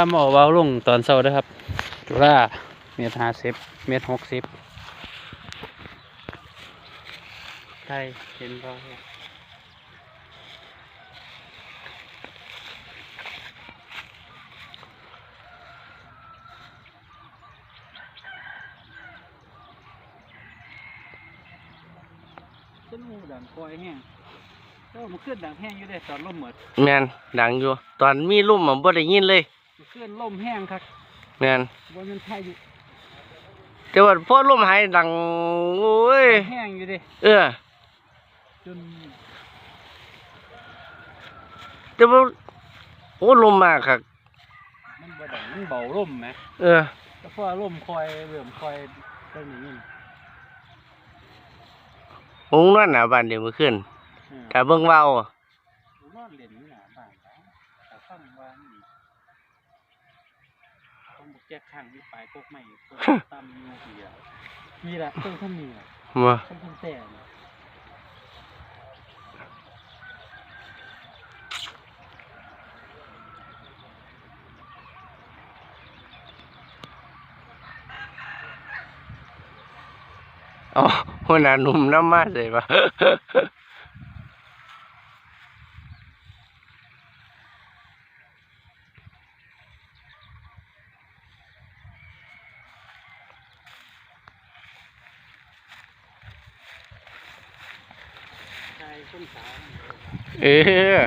ามาเอาเว้าลงตอนเช้าเด้อครับ จุฬาเมตรห้าสิบเมตรหกสิบไทยเห็นบ่เนี่ยฉันหูดังคอยแห้งเออมันขึ้นดังแห้งอยู่ได้ตอนลมหมดแมนดังอยู่ ตอนมีลุ่มมันบ่ได้ยินเลย มันขึ้นลมแห้งครับแมนบนมันไทยอยู่แต่ว่าพอลุ่มหายดังโอ้ยแห้งอยู่เดิเออจนแต่ว่าโอ้ลมมากครับมันบ่ดังมันเบาลมไหมเออแล้วพอลมคอยเริ่มคอยเรื่องนี้ผมนอนหน้าบ้านเดี๋ยวมื้อคืนอืมถ้าเบิ่งเว้านอนเล่นนี่หนาบ้านแล้วแต่ฟังว่านี่ ต้องบุกแก้ข้างที่ปลายพวกใหม่ตัวตั้มยูเบียมีละต้นท่านมีละบ่ท่านท่านแต่นอ๋อหัวหน้าหนุ่มน้ำมาใส่ปะ ชายต้นสาว เออ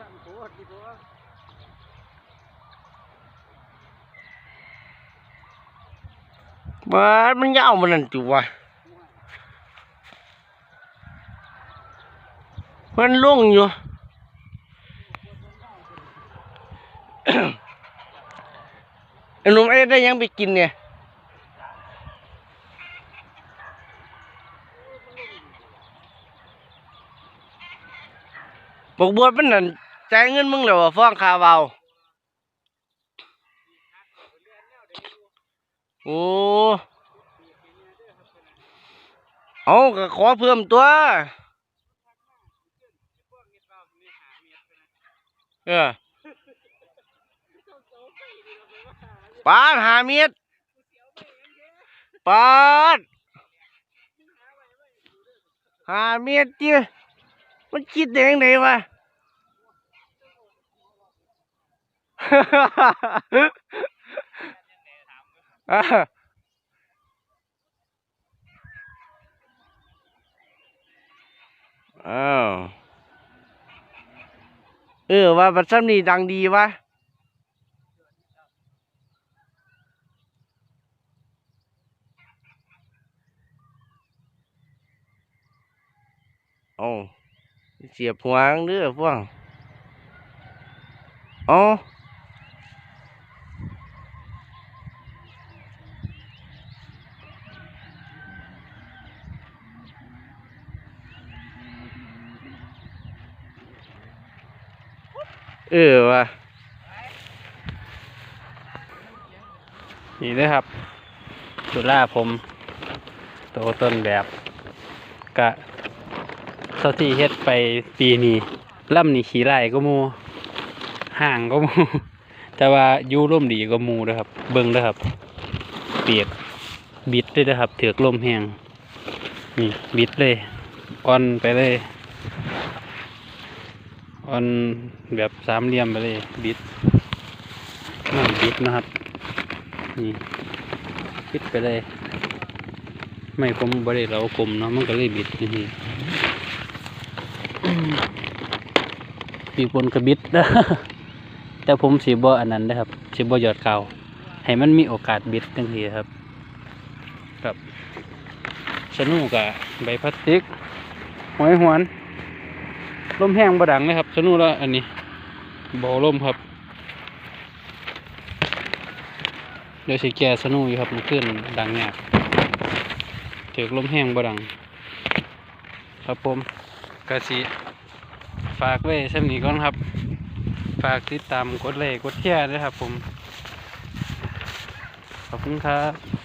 ตั้งโคตรดีตัว บ้านมันยาวมันนั่นจุวะมันลงอยู่ไอ้หนุ่มไอ้ได้ยังไปกินเนี่ยบอกบวชมันนั่นจ่ายเงินมึงแล้วฟ้องคาเบา โอ้เอาก็ขอเพิ่มตัว เออปาดหาเมียดปาดหาเมียดเจ้มันคิดได้ยังไงวะอ่า อ้าวเออว่าบัดซ้ำนี่ดังดีวะโอ้เสียบหัวงเด้อพวกอ๋อ เออว่ะนี่นะครับสุราผมโตต้นแบบกะเท่าที่เฮ็ดไปปีนี้ล่ำนี่ขี่ไร่ก็มูห่างก็มูแต่ว่าอยู่ร่มดีก็มูนะครับ เบิ่งนะครับ เปียกบิดเลยนะครับเถือกลมแหงนี่บิดเลยอ่อนไปเลย ออนแบบสามเหลี่ยมไปเลยบิดนั่นบิดนะครับ นี่บิดไปเลย ไม่ผมบริเรากลมเนาะมันก็เลยบิดนี่มีปีกบนกระบิดนะแต่ผมสีบ่อันนั้นนะครับสีบ่หยอดเข่าให้มันมีโอกาสบิดจังทีครับกับสนุกอะใบพลาสติกหอยหวน ลมแห้งบดังเลยครับสนุแล้วอันนี้บ่ลมครับ เดี๋ยวสิแก่สนุอยู่ครับมันขึ้นดังเนี่ยถือลมแห้งบดัง ครับผมก็สิฝากไว้สำนี้ก่อนครับ ฝากติดตามกดไลค์กดแชร์ด้วยครับผม ขอบคุณครับ